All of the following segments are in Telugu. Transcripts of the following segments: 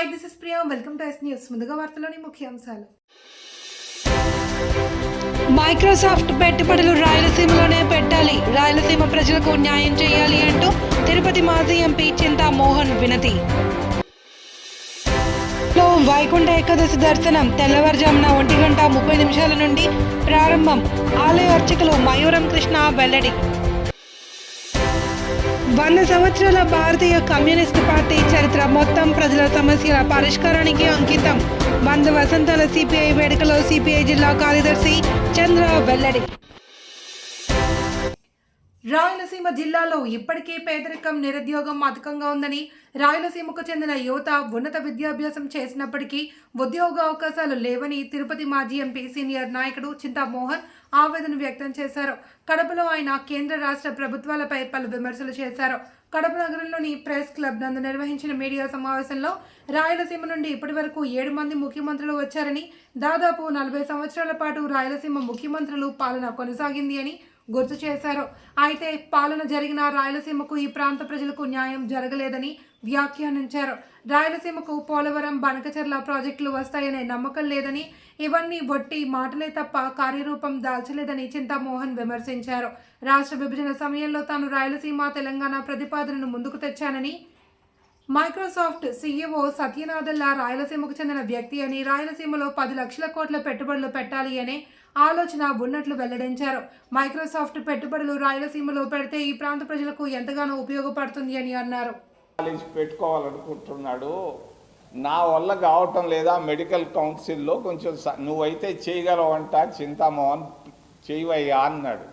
Hi this is Priya. Welcome to S news ముందుగా వార్తలోని ముఖ్యాంశాలు మైక్రోసాఫ్ట్ పెట్టుబడులు రాయలసీమలోనే పెట్టాలి. రాయలసీమ ప్రజలకు న్యాయం చేయాలి అంటూ తిరుపతి మాజీ ఎంపీ చింతా మోహన్ వినతి. లో వైకుంఠ ఏకాదశి దర్శనం. తెల్లవారుజామున ఒంటి గంట ముప్పై నిమిషాల నుండి ప్రారంభం. ఆలయ అర్చకులు మయూరం కృష్ణ వెల్లడి. వంద సంవత్సరాల భారతీయ కమ్యూనిస్టు పార్టీ చరిత్ర మొత్తం ప్రజల సమస్యల పరిష్కారానికి అంకితం. వంద వసంతాల సిపిఐ వేడుకలో సిపిఐ జిల్లా కార్యదర్శి చంద్ర వెల్లడి. రాయలసీమ జిల్లాలో ఇప్పటికే పేదరికం నిరుద్యోగం అధికంగా ఉందని రాయలసీమకు చెందిన యువత ఉన్నత విద్యాభ్యాసం చేసినప్పటికీ ఉద్యోగ అవకాశాలు లేవని తిరుపతి మాజీ ఎంపీ సీనియర్ నాయకుడు చింతామోహన్ ఆవేదన వ్యక్తం చేశారు. కడపలో ఆయన కేంద్ర రాష్ట్ర ప్రభుత్వాలపై పలు విమర్శలు చేశారు. కడప నగరంలోని ప్రెస్ క్లబ్ నందు నిర్వహించిన మీడియా సమావేశంలో రాయలసీమ నుండి ఇప్పటి వరకు ఏడు మంది ముఖ్యమంత్రులు వచ్చారని దాదాపు నలభై సంవత్సరాల పాటు రాయలసీమ ముఖ్యమంత్రులు పాలన కొనసాగింది అని గుర్తు చేశారు. అయితే పాలన జరిగిన రాయలసీమకు ఈ ప్రాంత ప్రజలకు న్యాయం జరగలేదని వ్యాఖ్యానించారు. రాయలసీమకు పోలవరం బనకచర్ల ప్రాజెక్టులు వస్తాయనే నమ్మకం లేదని ఇవన్నీ వట్టి మాటలే తప్ప కార్యరూపం దాల్చలేదని చింతామోహన్ విమర్శించారు. రాష్ట్ర విభజన సమయంలో తాను రాయలసీమ తెలంగాణ ప్రతిపాదనను ముందుకు తెచ్చానని మైక్రోసాఫ్ట్ సీఈఓ సత్యనాథల్లా రాయలసీమకు చెందిన వ్యక్తి అని రాయలసీమలో పది లక్షల కోట్ల పెట్టుబడులు పెట్టాలి అనే ఆలోచన ఉన్నట్లు వెల్లడించారు. మైక్రోసాఫ్ట్ పెట్టుబడులు రాయలసీమలో పెడితే ఈ ప్రాంత ప్రజలకు ఎంతగానో ఉపయోగపడుతుంది అని అన్నారు. కాలేజ్ పెట్టుకోవాలనుకుంటున్నాడు. నా వల్ల కావటం లేదా మెడికల్ కౌన్సిల్లో కొంచెం స- నువ్వైతే చేయగలవంట చింతామోహన్ చేయవయ్యా అన్నాడు.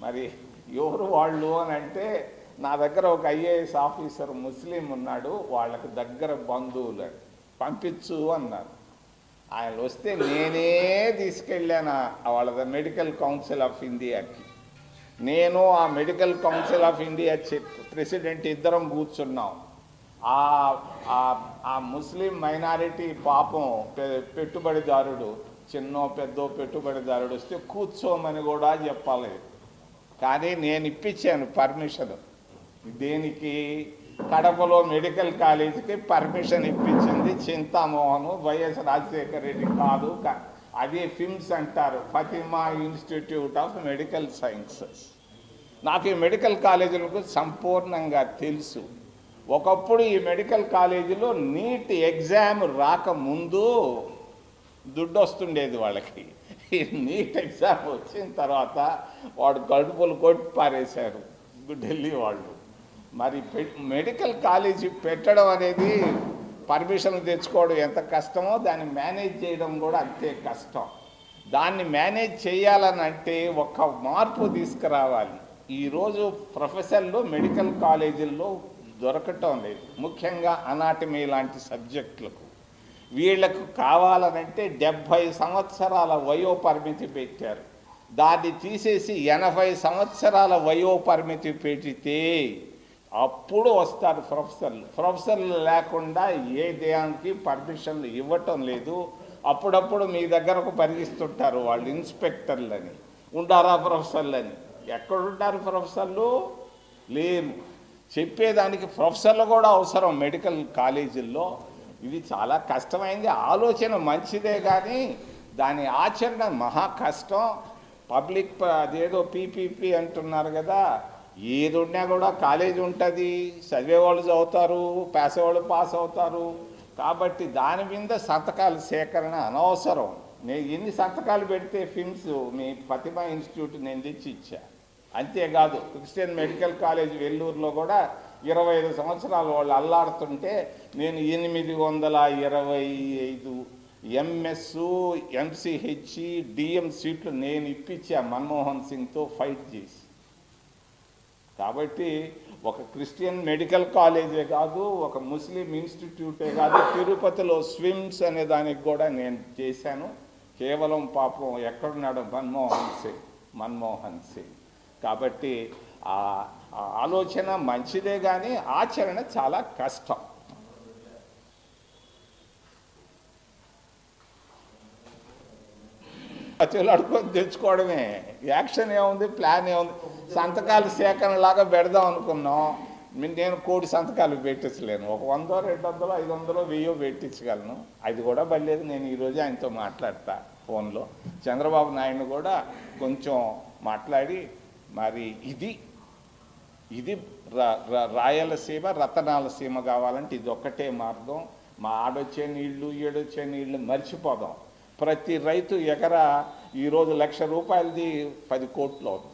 మరి ఎవరు వాళ్ళు అని అంటే నా దగ్గర ఒక ఐఏఎస్ ఆఫీసర్ ముస్లిం ఉన్నాడు వాళ్ళకి దగ్గర బంధువులు పంపించు అన్నారు. ఆయన వస్తే నేనే తీసుకెళ్ళాను? వాళ్ళ మెడికల్ కౌన్సిల్ ఆఫ్ ఇండియాకి. నేను ఆ medical council of India president ఇద్దరం కూర్చున్నాం. ఆ ఆ- ముస్లిం మైనారిటీ పాపం పెట్టుబడిదారుడు చిన్నో పెద్దో పెట్టుబడిదారుడు వస్తే కూర్చోమని కూడా చెప్పాలి. కానీ నేను ఇప్పించాను పర్మిషన్. దేనికి? కడపలో మెడికల్ కాలేజీకి పర్మిషన్ ఇప్పించింది చింతామోహన్ వైఎస్ రాజశేఖర రెడ్డి కాదు. అది అదే ఫిమ్స్ అంటారు Fatima institute of medical sciences. నాకు ఈ మెడికల్ కాలేజీలకు సంపూర్ణంగా తెలుసు. ఒకప్పుడు ఈ మెడికల్ కాలేజీలో నీట్ ఎగ్జామ్ రాకముందు దుడ్డు వస్తుండేది వాళ్ళకి. ఈ నీట్ ఎగ్జామ్ వచ్చిన తర్వాత వాడు కడుపులు కొట్టి పారేశారు. ఢిల్లీ వాళ్ళు. మరి పె- మెడికల్ కాలేజీ పెట్టడం అనేది పర్మిషన్ తెచ్చుకోవడం ఎంత కష్టమో దాన్ని మేనేజ్ చేయడం కూడా అంతే కష్టం. దాన్ని మేనేజ్ చేయాలని అంటే ఒక మార్పు తీసుకురావాలి. ఈరోజు ప్రొఫెసర్లు మెడికల్ కాలేజీల్లో దొరకటం లేదు. ముఖ్యంగా అనాటమీ లాంటి సబ్జెక్టులకు. వీళ్ళకు కావాలనంటే డెబ్భై సంవత్సరాల వయో పరిమితి పెట్టారు. దాన్ని తీసేసి ఎనభై సంవత్సరాల వయో పరిమితి పెడితే అప్పుడు వస్తారు ప్రొఫెసర్లు ప్రొఫెసర్లు లేకుండా ఏ దేహానికి పర్మిషన్లు ఇవ్వటం లేదు. అప్పుడప్పుడు మీ దగ్గరకు పరిగిస్తుంటారు వాళ్ళు ఇన్స్పెక్టర్లని. ఉండారా ప్రొఫెసర్లని? ఎక్కడుంటారు ప్రొఫెసర్లు? లేరు. చెప్పేదానికి ప్రొఫెసర్లు కూడా అవసరం మెడికల్ కాలేజీల్లో. ఇది చాలా కష్టమైంది. ఆలోచన మంచిదే కానీ దాని ఆచరణ మహా కష్టం. పబ్లిక్ ప- అదేదో పీపీపీ అంటున్నారు కదా. ఏది ఉన్నా కూడా కాలేజ్ ఉంటుంది చదివేవాళ్ళు చదువుతారు పేసేవాళ్ళు పాస్ అవుతారు. కాబట్టి దాని మీద సంతకాల సేకరణ అనవసరం. నేను ఎన్ని సంతకాలు పెడితే ఫిమ్స్ మీ ప్రతిభ ఇన్స్టిట్యూట్ నేను తెచ్చి ఇచ్చా. అంతేకాదు క్రిస్టియన్ మెడికల్ కాలేజ్ వెల్లూరులో కూడా ఇరవై ఐదు సంవత్సరాలు వాళ్ళు అల్లాడుతుంటే నేను ఎనిమిది వందల ఇరవై ఐదు ఎంఎస్ ఎంసీహెచ్ డిఎం సీట్లు నేను ఇప్పించా మన్మోహన్ సింగ్తో ఫైట్ చేసి. కాబట్టి ఒక క్రిస్టియన్ మెడికల్ కాలేజే కాదు ఒక ముస్లిం ఇన్స్టిట్యూటే కాదు తిరుపతిలో స్విమ్స్ అనే దానికి కూడా నేను చేశాను. కేవలం పాపం ఎక్కడున్నాడు మన్మోహన్ సింగ్ మన్మోహన్ సింగ్. కాబట్టి ఆ ఆలోచన మంచిదే కానీ ఆచరణ చాలా కష్టం. అడుకొని తెచ్చుకోవడమే. యాక్షన్ ఏముంది? ప్లాన్ ఏముంది? సంతకాల సేకరణ లాగా పెడదాం అనుకున్నాం. నేను కోడి సంతకాలు పెట్టించలేను. ఒక వందో రెండు వందలు ఐదు వందలు వెయ్యో పెట్టించగలను. అది కూడా బలేదు నేను ఈరోజు ఆయనతో మాట్లాడతా ఫోన్లో. చంద్రబాబు నాయుడు కూడా కొంచెం మాట్లాడి మరి ఇది ఇది రాయలసీమ రతనాలసీమ కావాలంటే ఇది ఒక్కటే మార్గం. మా ఆడొచ్చే నీళ్ళు ఏడొచ్చే నీళ్ళు మర్చిపోదాం. ప్రతి రైతు ఎకరా ఈరోజు లక్ష రూపాయలది పది కోట్లు అవుతుంది.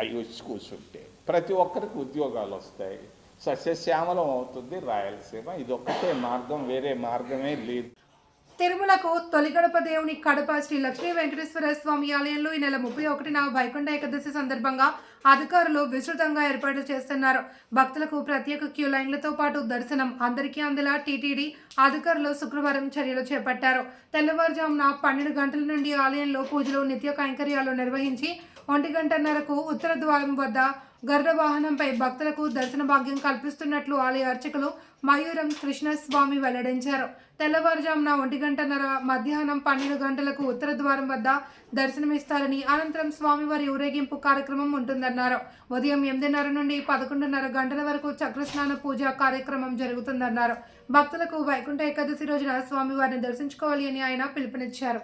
అవి వచ్చి కూర్చుంటే. ప్రతి ఒక్కరికి ఉద్యోగాలు వస్తాయి. సస్యశ్యామలం అవుతుంది రాయలసీమ. ఇది ఒక్కటే మార్గం వేరే మార్గమే లేదు. తిరుమలకు తొలిగడప దేవుని కడప శ్రీ లక్ష్మీ వెంకటేశ్వర స్వామి ఆలయంలో ఈ నెల ముప్పై ఒకటిన వైకుంఠ ఏకాదశి సందర్భంగా అధికారులు విస్తృతంగా ఏర్పాట్లు చేస్తున్నారు. భక్తులకు ప్రత్యేక క్యూ లైన్లతో పాటు దర్శనం అందరికీ అందేలా టీటీడీ అధికారులు శుక్రవారం చర్యలు చేపట్టారు. తెల్లవారుజామున పన్నెండు గంటల నుండి ఆలయంలో పూజలు నిత్య కైంకర్యాలు నిర్వహించి ఒంటి గంటన్నరకు ఉత్తర ద్వారం వద్ద గరుడ వాహనంపై భక్తులకు దర్శన భాగ్యం కల్పిస్తున్నట్లు ఆలయ అర్చకులు మయూరం కృష్ణస్వామి వెల్లడించారు. తెల్లవారుజామున ఒంటి గంటన్నర మధ్యాహ్నం పన్నెండు గంటలకు ఉత్తర ద్వారం వద్ద దర్శనమిస్తారని అనంతరం స్వామివారి ఊరేగింపు కార్యక్రమం ఉంటుందన్నారు. ఉదయం ఎనిమిదిన్నర నుండి పదకొండున్నర గంటల వరకు చక్రస్నాన పూజ కార్యక్రమం జరుగుతుందన్నారు. భక్తులకు వైకుంఠ ఏకాదశి రోజున స్వామివారిని దర్శించుకోవాలి అని ఆయన పిలుపునిచ్చారు.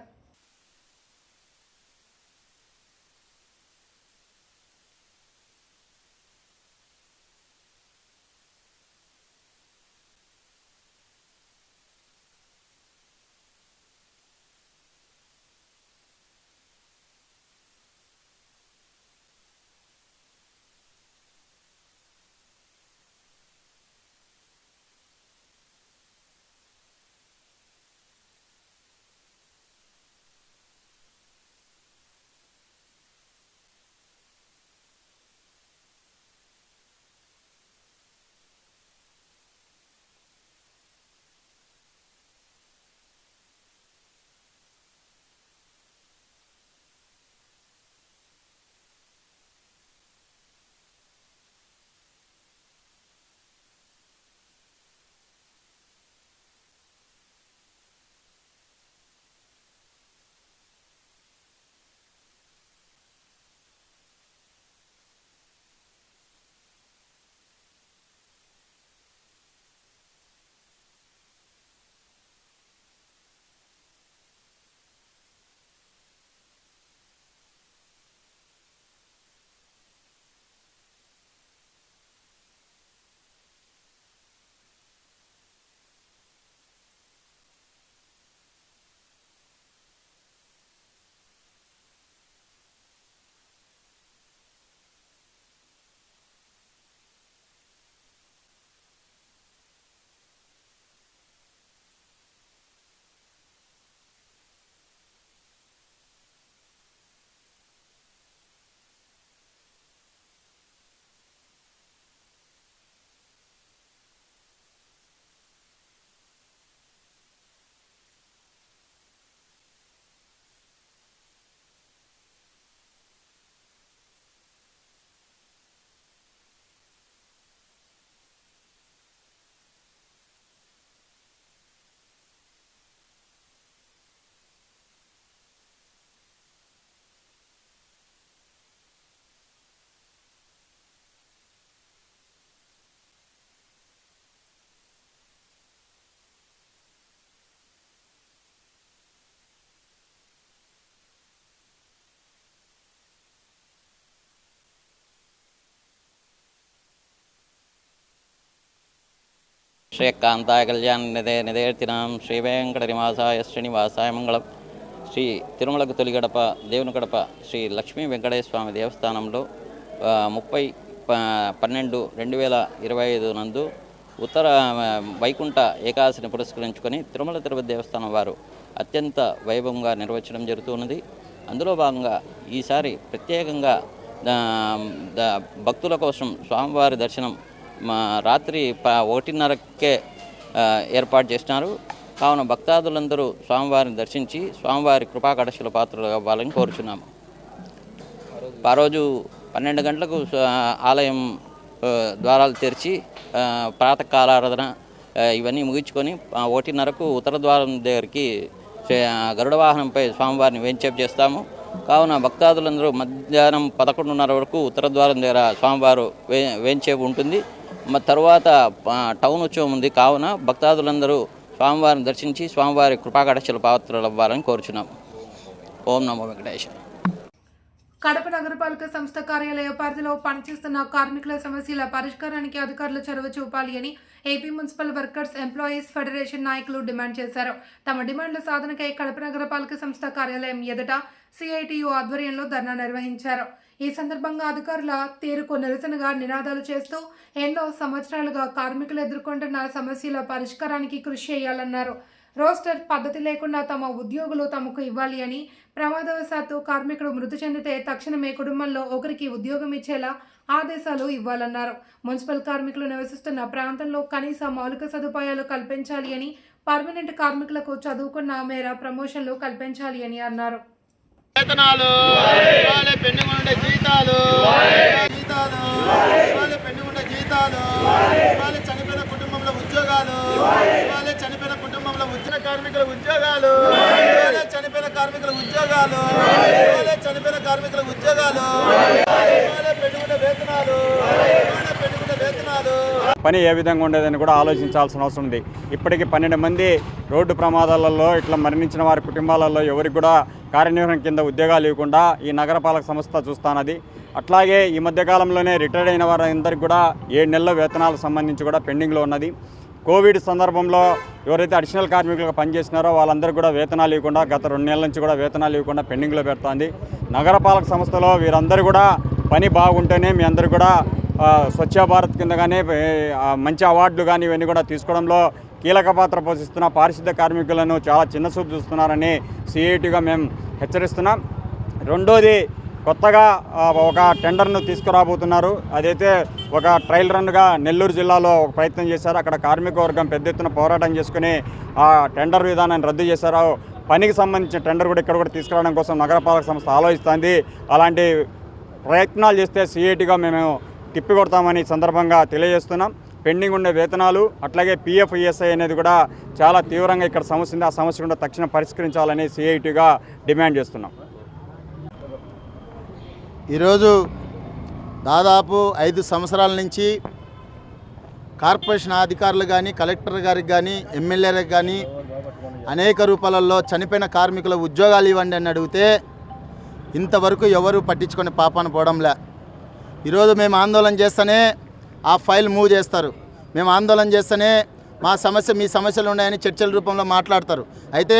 శ్రీకాంతాయ కళ్యాణ నిదే నిదేర్తినాం శ్రీ వెంకటనివాసాయ శ్రీనివాసాయ మంగళం. శ్రీ తిరుమలకు తొలిగడప దేవుని గడప శ్రీ లక్ష్మీ వెంకటేశ్వర స్వామి దేవస్థానంలో ముప్పై ప- పన్నెండు రెండు వేల ఇరవై ఐదు నందు ఉత్తర వైకుంఠ ఏకాదశిని పురస్కరించుకొని తిరుమల తిరుపతి దేవస్థానం వారు అత్యంత వైభవంగా నిర్వహించడం జరుగుతున్నది. అందులో భాగంగా ఈసారి ప్రత్యేకంగా భక్తుల కోసం స్వామివారి దర్శనం మా రాత్రి ప ఒకటిన్నరకే ఏర్పాటు చేసినారు. కావున భక్తాదులందరూ స్వామివారిని దర్శించి స్వామివారి కృపాకడశల పాత్రలు అవ్వాలని కోరుచున్నాము. ఆ రోజు పన్నెండు గంటలకు ఆలయం ద్వారాలు తెరిచి ప్రాతకాలారాధన ఇవన్నీ ముగించుకొని ఒకటిన్నరకు ఉత్తర ద్వారం దగ్గరికి గరుడ వాహనంపై స్వామివారిని వేంచేపు చేస్తాము. కావున భక్తాదులందరూ మధ్యాహ్నం పదకొండున్నర వరకు ఉత్తర ద్వారం దగ్గర స్వామివారు వే వేంచేపు ఉంటుంది. తర్వాత టౌన్ ఉత్సవం ఉంది. కావున భక్తాదులందరూ స్వామివారిని దర్శించి స్వామివారి కృపాకటాక్షల పాత్రలు అవ్వాలని కోరుచున్నాం. ఓం నమో వెంకటేశ్వర కడప నగరపాలక సంస్థ కార్యాలయ పరిధిలో పనిచేస్తున్న కార్మికుల సమస్యల పరిష్కారానికి అధికారులు చొరవ చూపాలి అని AP municipal workers employees federation నాయకులు డిమాండ్ చేశారు. తమ డిమాండ్ల సాధనకై కడప నగరపాలక సంస్థ కార్యాలయం ఎదుట సిఐటియు ఆధ్వర్యంలో ధర్నా నిర్వహించారు. ఈ సందర్భంగా అధికారుల తీరుకు నిరసనగా నినాదాలు చేస్తూ ఎన్నో సంవత్సరాలుగా కార్మికులు ఎదుర్కొంటున్న సమస్యల పరిష్కారానికి కృషి చేయాలన్నారు. రోస్టర్ పద్ధతి లేకుండా తమ ఉద్యోగులు తమకు ఇవ్వాలి అని ప్రమాదవశాత్తు కార్మికుడు మృతి చెందితే తక్షణమే కుటుంబంలో ఒకరికి ఉద్యోగం ఇచ్చేలా ఆదేశాలు ఇవ్వాలన్నారు. మున్సిపల్ కార్మికులు నివసిస్తున్న ప్రాంతంలో కనీస మౌలిక సదుపాయాలు కల్పించాలి అని పర్మనెంట్ కార్మికులకు చదువుకున్న మేర ప్రమోషన్లు కల్పించాలి అని అన్నారు. వేతనాలు వాళ్ళ పెండింగ్ ఉండే జీతాలు జీతాలు వాళ్ళ పెండింగ్ ఉండే జీతాలు వాళ్ళ చనిపోయిన కుటుంబంలో ఉద్యోగాలు వాళ్ళ చనిపోయిన కుటుంబంలో వచ్చిన కార్మికుల ఉద్యోగాలు వాళ్ళ చనిపోయిన కార్మికుల ఉద్యోగాలు వాళ్ళ చనిపోయిన కార్మికుల ఉద్యోగాలు వాళ్ళ పెండింగ్ వేతనాలు వేతనాలు. పని ఏ విధంగా ఉండేదని కూడా ఆలోచించాల్సిన అవసరం ఉంది. ఇప్పటికి పన్నెండు మంది రోడ్డు ప్రమాదాలలో ఇట్లా మరణించిన వారి కుటుంబాలలో ఎవరికి కూడా కార్యనిర్వహణ కింద ఉద్యోగాలు ఇవ్వకుండా ఈ నగరపాలక సంస్థ చూస్తానది. అట్లాగే ఈ మధ్యకాలంలోనే రిటైర్డ్ అయిన వారందరికీ కూడా ఏడు నెలల వేతనాలకు సంబంధించి కూడా పెండింగ్లో ఉన్నది. కోవిడ్ సందర్భంలో ఎవరైతే అడిషనల్ కార్మికులుగా పనిచేసినారో వాళ్ళందరికీ కూడా వేతనాలు ఇవ్వకుండా గత రెండు నెలల నుంచి కూడా వేతనాలు ఇవ్వకుండా పెండింగ్లో పెడుతోంది. నగరపాలక సంస్థలో వీరందరూ కూడా పని బాగుంటేనే మీ అందరూ కూడా స్వచ్ఛ భారత్ కింద కానీ మంచి అవార్డులు కానీ ఇవన్నీ కూడా తీసుకోవడంలో కీలక పాత్ర పోషిస్తున్న పారిశుద్ధ కార్మికులను చాలా చిన్న చూపు చూస్తున్నారని సిఐటిగా మేము హెచ్చరిస్తున్నాం. రెండోది కొత్తగా ఒక టెండర్ను తీసుకురాబోతున్నారు. అదైతే ఒక ట్రయల్ రన్గా నెల్లూరు జిల్లాలో ఒక ప్రయత్నం చేశారు. అక్కడ కార్మిక వర్గం పెద్ద ఎత్తున పోరాటం చేసుకుని ఆ టెండర్ విధానాన్ని రద్దు చేశారు. పనికి సంబంధించిన టెండర్ కూడా ఇక్కడ కూడా తీసుకురావడం కోసం నగరపాలక సంస్థ ఆలోచిస్తుంది. అలాంటి ప్రయత్నాలు చేస్తే సిఐటిగా మేము తిప్పికొడతామని సందర్భంగా తెలియజేస్తున్నాం. పెండింగ్ ఉండే వేతనాలు అట్లాగే పిఎఫ్ ఈఎస్ఐ అనేది కూడా చాలా తీవ్రంగా ఇక్కడ సమస్య ఉంది. ఆ సమస్య కూడా తక్షణం పరిష్కరించాలని సిఐటిగా డిమాండ్ చేస్తున్నాం. ఈరోజు దాదాపు ఐదు సంవత్సరాల నుంచి కార్పొరేషన్ అధికారులు కానీ కలెక్టర్ గారికి కానీ ఎమ్మెల్యేలకు కానీ అనేక రూపాలలో చనిపోయిన కార్మికుల ఉద్యోగాలు ఇవ్వండి అని అడిగితే ఇంతవరకు ఎవరు పట్టించుకొని పాపాన పోవడంలే ఈరోజు మేము ఆందోళన చేస్తేనే ఆ ఫైల్ మూవ్ చేస్తారు. మేము ఆందోళన చేస్తేనే మా సమస్య మీ సమస్యలు ఉన్నాయని చర్చల రూపంలో మాట్లాడతారు. అయితే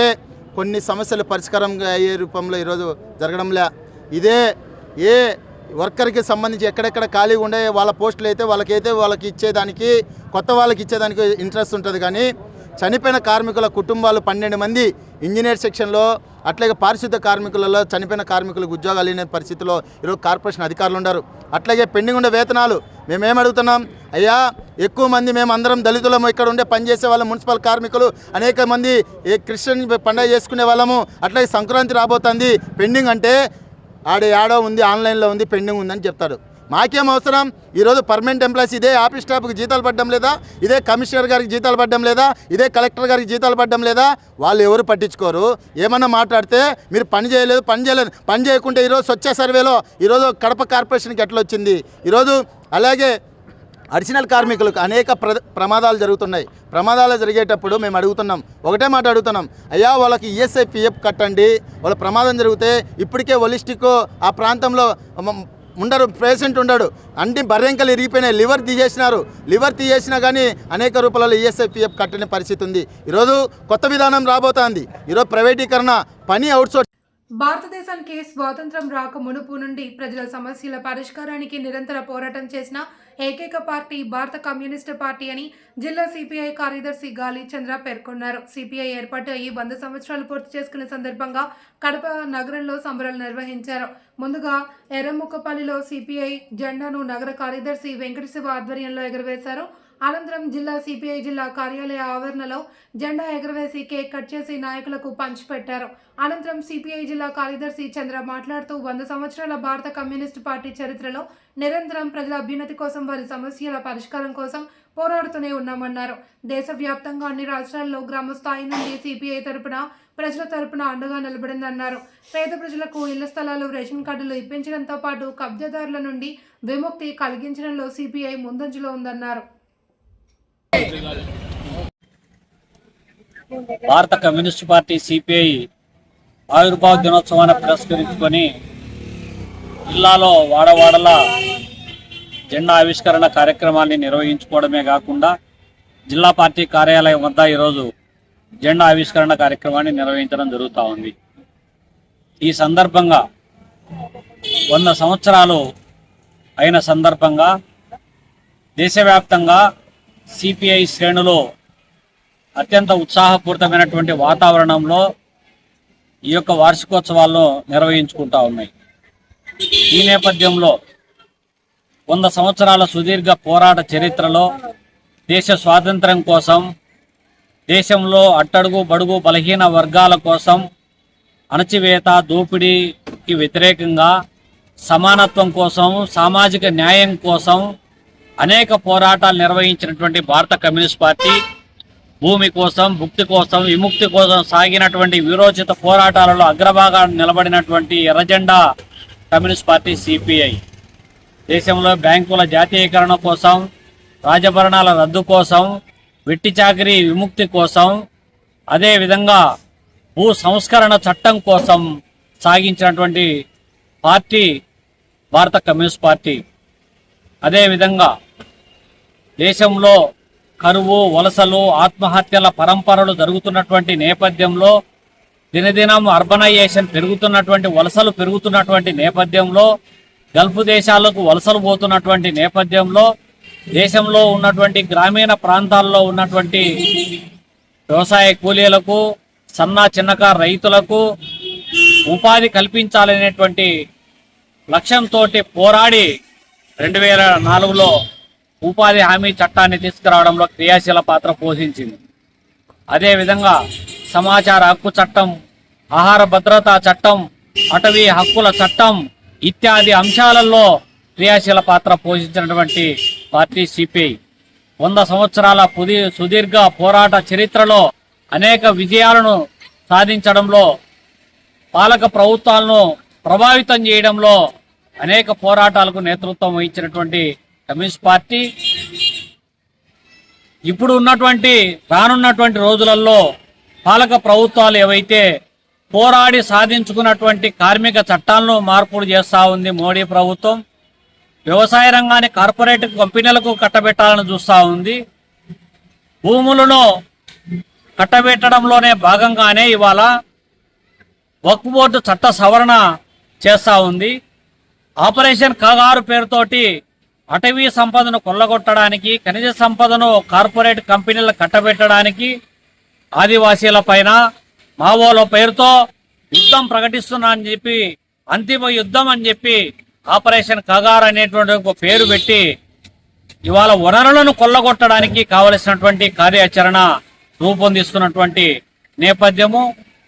కొన్ని సమస్యలు పరిష్కారం అయ్యే రూపంలో ఈరోజు జరగడంలే. ఇదే ఏ వర్కర్కి సంబంధించి ఎక్కడెక్కడ ఖాళీగా ఉండే వాళ్ళ పోస్టులు అయితే వాళ్ళకైతే వాళ్ళకి ఇచ్చేదానికి కొత్త వాళ్ళకి ఇచ్చేదానికి ఇంట్రెస్ట్ ఉంటుంది. కానీ చనిపోయిన కార్మికుల కుటుంబాలు పన్నెండు మంది. ఇంజనీర్ సెక్షన్లో అట్లాగే పారిశుద్ధ కార్మికులలో చనిపోయిన కార్మికులకు ఉద్యోగాలు లేని పరిస్థితిలో ఈరోజు కార్పొరేషన్ అధికారులు ఉన్నారు. అట్లాగే పెండింగ్ ఉండే వేతనాలు మేమేం అడుగుతున్నాం? అయ్యా ఎక్కువ మంది మేము అందరం దళితులము ఇక్కడ ఉండే పనిచేసే వాళ్ళం మున్సిపల్ కార్మికులు అనేక మంది ఏ క్రిస్టియన్ పండగ చేసుకునే వాళ్ళము. అట్లాగే సంక్రాంతి రాబోతుంది. పెండింగ్ అంటే ఆడ యాడో ఉంది ఆన్లైన్లో ఉంది పెండింగ్ ఉందని చెప్తాడు మాకేం అవసరం? ఈరోజు పర్మనెంట్ ఎంప్లాయీస్ ఇదే ఆఫీస్ స్టాఫ్కి జీతాలు పడడం లేదా? ఇదే కమిషనర్ గారికి జీతాలు పడడం లేదా? ఇదే కలెక్టర్ గారికి జీతాలు పడడం లేదా? వాళ్ళు ఎవరు పట్టించుకోరు. ఏమన్నా మాట్లాడితే మీరు పని చేయలేదు పని చేయలేదు పని చేయకుంటే ఈరోజు స్వచ్ఛ సర్వేలో ఈరోజు కడప కార్పొరేషన్కి ఎట్లా వచ్చింది? ఈరోజు అలాగే అడిషనల్ కార్మికులకు అనేక ప్ర ప్రమాదాలు జరుగుతున్నాయి. ప్రమాదాలు జరిగేటప్పుడు మేము అడుగుతున్నాం. ఒకటే మాట అడుగుతున్నాం. అయ్యా వాళ్ళకి ఈఎస్ఐ పిఎఫ్ కట్టండి. వాళ్ళ ప్రమాదం జరిగితే ఇప్పటికే ఒలిస్టిక్ ఆ ప్రాంతంలో ఉండరు పేషెంట్ ఉండడు. అన్ని బర్రెంకలు ఇరిగిపోయినాయి. లివర్ తీసేసినారు. లివర్ తీసేసినా కానీ అనేక రూపాయలలో ఈఎస్ఐపిఎఫ్ కట్టని పరిస్థితి ఉంది. ఈరోజు కొత్త విధానం రాబోతోంది. ఈరోజు ప్రైవేటీకరణ పని అవుట్సోర్స్ భారతదేశానికి స్వాతంత్రం రాక మునుపు నుండి ప్రజల సమస్యల పరిష్కారానికి నిరంతర పోరాటం చేసిన ఏకైక పార్టీ భారత కమ్యూనిస్టు పార్టీ అని జిల్లా సిపిఐ కార్యదర్శి గాలి చంద్ర పేర్కొన్నారు. సిపిఐ ఏర్పాటు అయ్యి వంద సంవత్సరాలు పూర్తి చేసుకున్న సందర్భంగా కడప నగరంలో సంబరాలు నిర్వహించారు. ముందుగా ఎర్రముక్కపల్లిలో సిపిఐ జెండాను నగర కార్యదర్శి వెంకటశివ ఆధ్వర్యంలో ఎగురవేశారు. అనంతరం జిల్లా సిపిఐ జిల్లా కార్యాలయ ఆవరణలో జెండా ఎగురవేసి కేక్ కట్ చేసి నాయకులకు పంచిపెట్టారు అనంతరం సిపిఐ జిల్లా కార్యదర్శి చంద్ర మాట్లాడుతూ వంద సంవత్సరాల భారత కమ్యూనిస్టు పార్టీ చరిత్రలో నిరంతరం ప్రజల అభ్యున్నతి కోసం వారి సమస్యల పరిష్కారం కోసం పోరాడుతూనే ఉన్నామన్నారు. దేశవ్యాప్తంగా అన్ని రాష్ట్రాల్లో గ్రామ స్థాయి నుండి సిపిఐ తరపున ప్రజల తరపున అండగా నిలబడిందన్నారు. పేద ప్రజలకు ఇళ్ళ స్థలాలు రేషన్ కార్డులు ఇప్పించడంతో పాటు కబ్జాదారుల నుండి విముక్తి కలిగించడంలో సిపిఐ ముందంజలో ఉందన్నారు. భారత కమ్యూనిస్ట్ పార్టీ సిపిఐ ఆవిర్భావ దినోత్సవాన్ని పురస్కరించుకొని జిల్లాలో వాడవాడల జెండా ఆవిష్కరణ కార్యక్రమాన్ని నిర్వహించుకోవడమే కాకుండా జిల్లా పార్టీ కార్యాలయం వద్ద ఈరోజు జెండా ఆవిష్కరణ కార్యక్రమాన్ని నిర్వహించడం జరుగుతూ ఉంది. ఈ సందర్భంగా వంద సంవత్సరాలు అయిన సందర్భంగా దేశవ్యాప్తంగా సిపిఐ శ్రేణులు అత్యంత ఉత్సాహపూరితమైనటువంటి వాతావరణంలో ఈ యొక్క వార్షికోత్సవాలను నిర్వహించుకుంటా ఉన్నాయి. ఈ నేపథ్యంలో వంద సంవత్సరాల సుదీర్ఘ పోరాట చరిత్రలో దేశ స్వాతంత్ర్యం కోసం దేశంలో అట్టడుగు బడుగు బలహీన వర్గాల కోసం అణచివేత దోపిడీకి వ్యతిరేకంగా సమానత్వం కోసం సామాజిక న్యాయం కోసం అనేక పోరాటాలు నిర్వహించినటువంటి భారత కమ్యూనిస్ట్ పార్టీ భూమి కోసం భుక్తి కోసం విముక్తి కోసం సాగినటువంటి విరోచిత పోరాటాలలో అగ్రభాగాన్ని నిలబడినటువంటి ఎర్రజెండా కమ్యూనిస్ట్ పార్టీ సిపిఐ. దేశంలో బ్యాంకుల జాతీయకరణ కోసం రాజభరణాల రద్దు కోసం వెట్టి చాకరీ విముక్తి కోసం అదేవిధంగా భూ సంస్కరణ చట్టం కోసం సాగించినటువంటి పార్టీ భారత కమ్యూనిస్ట్ పార్టీ. అదేవిధంగా దేశంలో కరువు వలసలు ఆత్మహత్యల పరంపరలు జరుగుతున్నటువంటి నేపథ్యంలో దినదినం అర్బనైజేషన్ పెరుగుతున్నటువంటి వలసలు పెరుగుతున్నటువంటి నేపథ్యంలో గల్ఫ్ దేశాలకు వలసలు పోతున్నటువంటి నేపథ్యంలో దేశంలో ఉన్నటువంటి గ్రామీణ ప్రాంతాల్లో ఉన్నటువంటి వ్యవసాయ కూలీలకు సన్న చిన్నకారు రైతులకు ఉపాధి కల్పించాలనేటువంటి లక్ష్యంతో పోరాడి రెండు వేల నాలుగులో ఉపాధి హామీ చట్టాన్ని తీసుకురావడంలో క్రియాశీల పాత్ర పోషించింది. అదేవిధంగా సమాచార హక్కు చట్టం ఆహార భద్రతా చట్టం అటవీ హక్కుల చట్టం ఇత్యాది అంశాలలో క్రియాశీల పాత్ర పోషించినటువంటి పార్టీ సిపిఐ. వంద సంవత్సరాల పుది సుదీర్ఘ పోరాట చరిత్రలో అనేక విజయాలను సాధించడంలో పాలక ప్రభుత్వాలను ప్రభావితం చేయడంలో అనేక పోరాటాలకు నేతృత్వం వహించినటువంటి కమ్యూనిస్ట్ పార్టీ. ఇప్పుడు ఉన్నటువంటి రానున్నటువంటి రోజులలో పాలక ప్రభుత్వాలు ఏవైతే పోరాడి సాధించుకున్నటువంటి కార్మిక చట్టాలను మార్పులు చేస్తూ ఉంది మోడీ ప్రభుత్వం వ్యవసాయ రంగాన్ని కార్పొరేట్ కంపెనీలకు కట్టబెట్టాలని చూస్తూ ఉంది. భూములను కట్టబెట్టడంలోనే భాగంగానే ఇవాళ వక్ఫ్ బోర్డు చట్ట సవరణ చేస్తూ ఉంది. ఆపరేషన్ కగారు పేరుతోటి అటవీ సంపదను కొల్లగొట్టడానికి ఖనిజ సంపదను కార్పొరేట్ కంపెనీలు కట్టబెట్టడానికి ఆదివాసీల పైన మావోల పేరుతో యుద్ధం ప్రకటిస్తున్నా అని చెప్పి అంతిమ యుద్ధం అని చెప్పి ఆపరేషన్ కగార్ అనేటువంటి ఒక పేరు పెట్టి ఇవాళ వనరులను కొల్లగొట్టడానికి కావలసినటువంటి కార్యాచరణ రూపొందిస్తున్నటువంటి నేపథ్యము.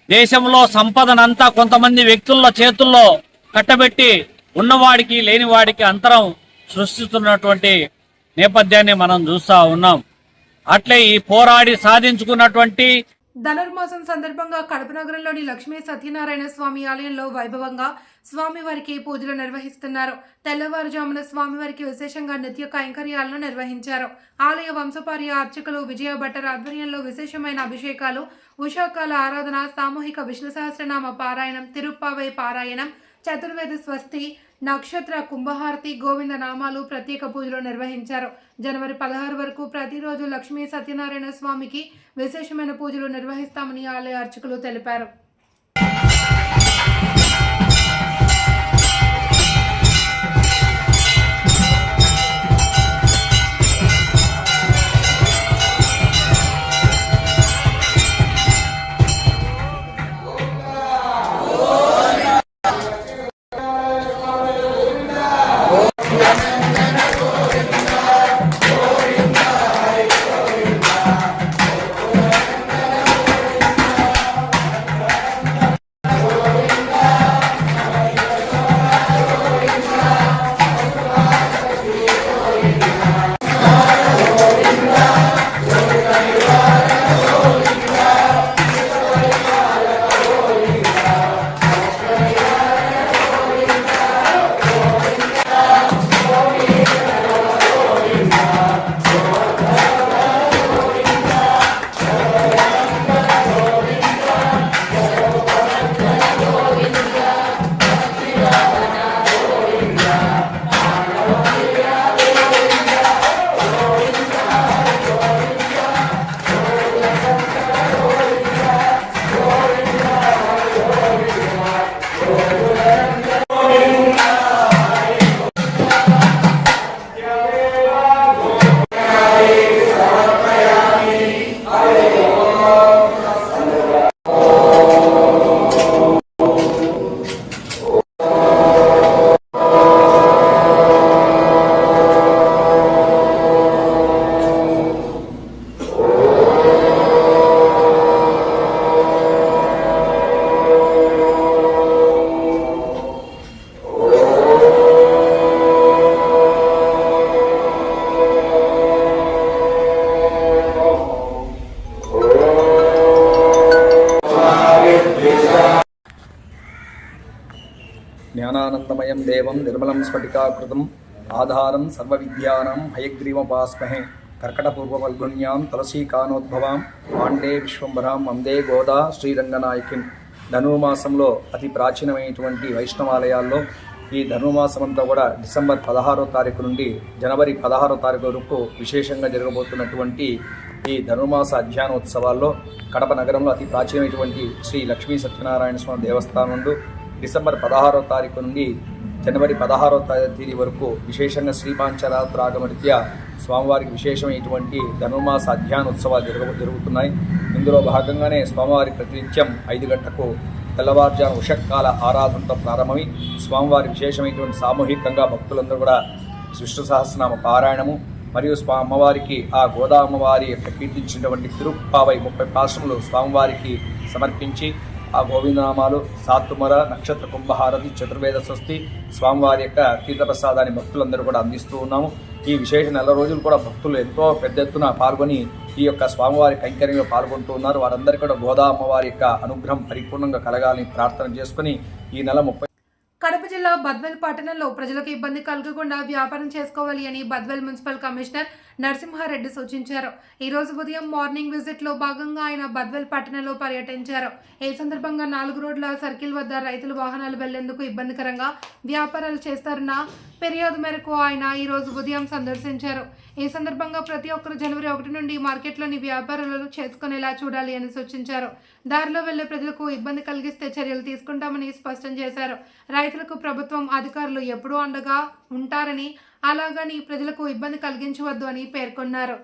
దేశంలో సంపదనంతా కొంతమంది వ్యక్తుల చేతుల్లో కట్టబెట్టి ఉన్నవాడికి లేనివాడికి అంతరం సృష్టిస్తున్నటువంటి నేపథ్యాన్ని మనం చూస్తా ఉన్నాం. అట్లే ఈ పోరాడి సాధించుకున్నటువంటి ధనుర్మాసం సందర్భంగా కడప నగరంలోని లక్ష్మీ సత్యనారాయణ స్వామి ఆలయంలో వైభవంగా స్వామివారికి పూజలు నిర్వహిస్తున్నారు. తెల్లవారుజామున స్వామివారికి విశేషంగా నిత్య కైంకర్యాలను నిర్వహించారు. ఆలయ వంశపార్య అర్చకులు విజయ భట్టర్ ఆధ్వర్యంలో విశేషమైన అభిషేకాలు ఉషాకాల ఆరాధన సామూహిక విష్ణు సహస్రనామ పారాయణం తిరుప్పావై పారాయణం చతుర్వేద స్వస్తి నక్షత్ర కుంభహారతి గోవింద నామాలు ప్రత్యేక పూజలు నిర్వహించారు. జనవరి పదహారు వరకు ప్రతిరోజు లక్ష్మీ సత్యనారాయణ స్వామికి విశేషమైన పూజలు నిర్వహిస్తామని ఆలయ అర్చకులు తెలిపారు. జ్ఞానానందమయం దేవం నిర్మలం స్ఫటికాకృతం ఆధారం సర్వవిద్యానాం హయగ్రీవపాస్మహే కర్కటపూర్వఫల్గుణ్యాం తులసీకానోద్భవాం పాండే విశ్వంభరాం వందే గోదా శ్రీరంగనాయకిన్. ధనుమాసంలో అతి ప్రాచీనమైనటువంటి వైష్ణవాలయాల్లో ఈ ధనుమాసం అంతా కూడా డిసెంబర్ పదహారో తారీఖు నుండి జనవరి పదహారో తారీఖు వరకు విశేషంగా జరగబోతున్నటువంటి ఈ ధనుమాస అధ్యానోత్సవాల్లో కడప నగరంలో అతి ప్రాచీనమైనటువంటి శ్రీ లక్ష్మీ సత్యనారాయణ స్వామి దేవస్థానం డిసెంబర్ పదహారో తారీఖు నుండి జనవరి పదహారో తేదీ వరకు విశేషంగా శ్రీపాంచరాత్రాగమరీత్యా స్వామివారికి విశేషమైనటువంటి ధనుర్మాస అధ్యానోత్సవాలు జరగ జరుగుతున్నాయి. ఇందులో భాగంగానే స్వామివారి ప్రతినిత్యం ఐదు గంటకు తెల్లవారుజాము ఉషక్కాల ఆరాధనతో ప్రారంభమై స్వామివారి విశేషమైనటువంటి సామూహికంగా భక్తులందరూ కూడా విష్ణు సహస్రనామ పారాయణము మరియు స్వా అమ్మవారికి ఆ గోదా అమ్మవారి యొక్క కీర్తించినటువంటి తిరుప్పావై ముప్పై పాశములు స్వామివారికి సమర్పించి ఆ గోవిందనామాలు సాత్తుమర నక్షత్ర కుంభహారతి చతుర్వేద స్వస్తి స్వామివారి యొక్క తీర్థప్రసాదాన్ని భక్తులందరూ కూడా అందిస్తూ ఉన్నాము. ఈ విశేష నెల రోజులు కూడా భక్తులు ఎంతో పెద్ద ఎత్తున పాల్గొని ఈ యొక్క స్వామివారి కైంకర్యంలో పాల్గొంటూ ఉన్నారు. వారందరికీ కూడా గోదా అమ్మవారి యొక్క అనుగ్రహం పరిపూర్ణంగా కలగాలని ప్రార్థన చేసుకుని ఈ నెల ముప్పై కడప జిల్లా బద్వెల్ పట్టణంలో ప్రజలకు ఇబ్బంది కలగకుండా వ్యాపారం చేసుకోవాలి అని బద్వెల్ మున్సిపల్ కమిషనర్ నరసింహారెడ్డి సూచించారు. ఈరోజు ఉదయం మార్నింగ్ విజిట్లో భాగంగా ఆయన బద్వెల్ పట్టణంలో పర్యటించారు. ఈ సందర్భంగా నాలుగు రోడ్ల సర్కిల్ వద్ద రైతులు వాహనాలు వెళ్ళేందుకు ఇబ్బందికరంగా వ్యాపారాలు చేస్తారన్న ఫిర్యాదు మేరకు ఆయన ఈరోజు ఉదయం సందర్శించారు. ఈ సందర్భంగా ప్రతి ఒక్కరు జనవరి ఒకటి నుండి మార్కెట్లోని వ్యాపారాలను చేసుకునేలా చూడాలి అని సూచించారు. దారిలో వెళ్ళే ప్రజలకు ఇబ్బంది కలిగిస్తే చర్యలు తీసుకుంటామని స్పష్టం చేశారు. రైతులకు ప్రభుత్వం అధికారులు ఎప్పుడూ అండగా ఉంటారని అలాగని ప్రజలకు ఇబ్బంది కలిగించవద్దు అని పేర్కొన్నారు.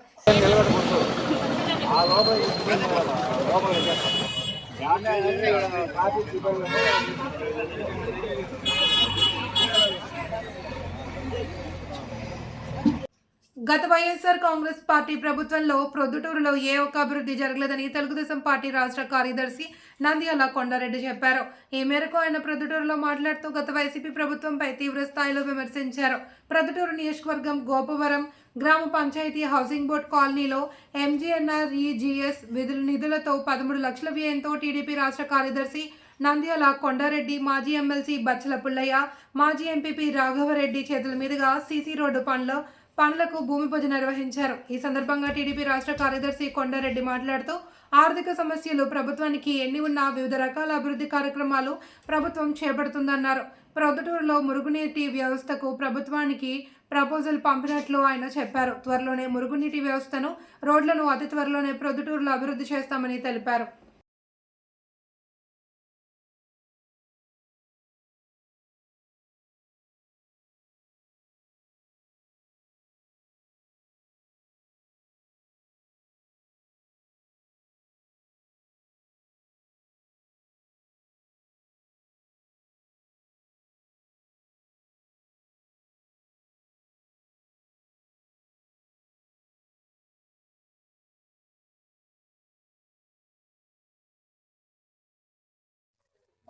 గత వైఎస్ఆర్ కాంగ్రెస్ పార్టీ ప్రభుత్వంలో ప్రొద్దుటూరులో ఏ ఒక్క అభివృద్ధి జరగలేదని తెలుగుదేశం పార్టీ రాష్ట్ర కార్యదర్శి నంద్యాల కొండారెడ్డి చెప్పారు. ఈ మేరకు ఆయన ప్రొద్దుటూరులో మాట్లాడుతూ గత వైసీపీ ప్రభుత్వంపై తీవ్ర స్థాయిలో విమర్శించారు. ప్రొద్దుటూరు నియోజకవర్గం గోపవరం గ్రామ పంచాయతీ హౌసింగ్ బోర్డ్ కాలనీలో ఎంజీఎన్ఆర్ఈజీఎస్ విధుల నిధులతో పదమూడు లక్షల వ్యయంతో టీడీపీ రాష్ట్ర కార్యదర్శి నంద్యాల కొండారెడ్డి మాజీ ఎమ్మెల్సీ బచ్చల పుల్లయ్య మాజీ ఎంపీపీ రాఘవరెడ్డి చేతుల మీదుగా సీసీ రోడ్డు పనులు పనులకు భూమి పూజ నిర్వహించారు. ఈ సందర్భంగా టీడీపీ రాష్ట్ర కార్యదర్శి కొండారెడ్డి మాట్లాడుతూ ఆర్థిక సమస్యలు ప్రభుత్వానికి ఎన్ని ఉన్నా వివిధ రకాల అభివృద్ధి కార్యక్రమాలు ప్రభుత్వం చేపడుతుందన్నారు. ప్రొద్దుటూరులో మురుగునీటి వ్యవస్థకు ప్రభుత్వానికి ప్రపోజల్ పంపినట్లు ఆయన చెప్పారు. త్వరలోనే మురుగునీటి వ్యవస్థను రోడ్లను అతి త్వరలోనే ప్రొద్దుటూరులో అభివృద్ధి చేస్తామని తెలిపారు.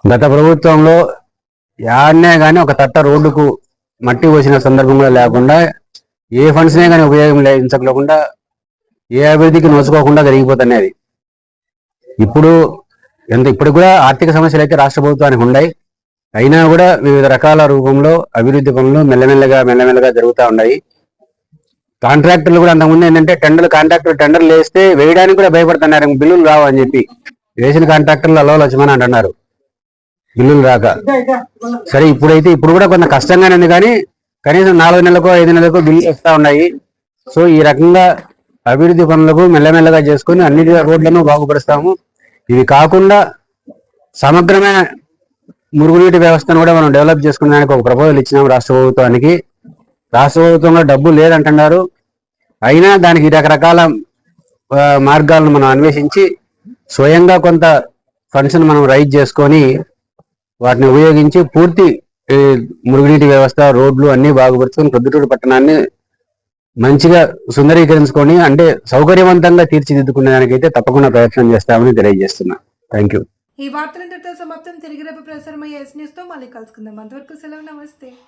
గత ప్రభుత్వంలో యాడనే కానీ ఒక తట్ట రోడ్డుకు మట్టి పోసిన సందర్భం కూడా లేకుండా ఏ ఫండ్స్నే కానీ ఉపయోగం లేకుండా ఏ అభివృద్ధికి నోచుకోకుండా జరిగిపోతున్నాయి అది ఇప్పుడు ఎంత ఇప్పుడు కూడా ఆర్థిక సమస్యలు అయితే రాష్ట్ర ప్రభుత్వానికి ఉన్నాయి. అయినా కూడా వివిధ రకాల రూపంలో అభివృద్ధి పనులు మెల్లమెల్లగా మెల్లమెల్లగా జరుగుతూ ఉన్నాయి. కాంట్రాక్టర్లు కూడా అంతకుముందు ఏంటంటే టెండర్లు కాంట్రాక్టర్ టెండర్లు వేస్తే వేయడానికి కూడా భయపడుతున్నారు బిల్లులు రావు అని చెప్పి. వేసిన కాంట్రాక్టర్లు అలో లక్ష్మణ అంటున్నారు. ఇల్లులు రాక. సరే ఇప్పుడైతే ఇప్పుడు కూడా కొంత కష్టంగానే ఉంది కానీ కనీసం నాలుగు నెలలకు ఐదు నెలలకు బిల్లు వస్తూ ఉన్నాయి. సో ఈ రకంగా అభివృద్ధి పనులకు మెల్లమెల్లగా చేసుకుని అన్ని రోడ్లను బాగుపరుస్తాము. ఇవి కాకుండా సమగ్రమైన మురుగునీటి వ్యవస్థను కూడా మనం డెవలప్ చేసుకునేదానికి ఒక ప్రపోజల్ ఇచ్చినాము రాష్ట్ర ప్రభుత్వానికి. రాష్ట్ర ప్రభుత్వంలో డబ్బు లేదంటున్నారు. అయినా దానికి రకరకాల మార్గాలను మనం అన్వేషించి స్వయంగా కొంత ఫండ్స్ మనం రైజ్ చేసుకొని వాటిని ఉపయోగించి పూర్తి మురుగునీటి వ్యవస్థ రోడ్లు అన్ని బాగుపరుచుకొని ప్రొద్దుటూరు పట్టణాన్ని మంచిగా సుందరీకరించుకొని అంటే సౌకర్యవంతంగా తీర్చిదిద్దుకునేదానికైతే తప్పకుండా ప్రయత్నం చేస్తామని తెలియజేస్తున్నా. Thank you. ఈ వార్తలంతటితో సమాప్తం. తిరిగి రేపు ప్రసారమయ్యే ఎస్ న్యూస్తో మళ్ళీ కలుసుకుందాం. అంతవరకు సెలవు. నమస్తే.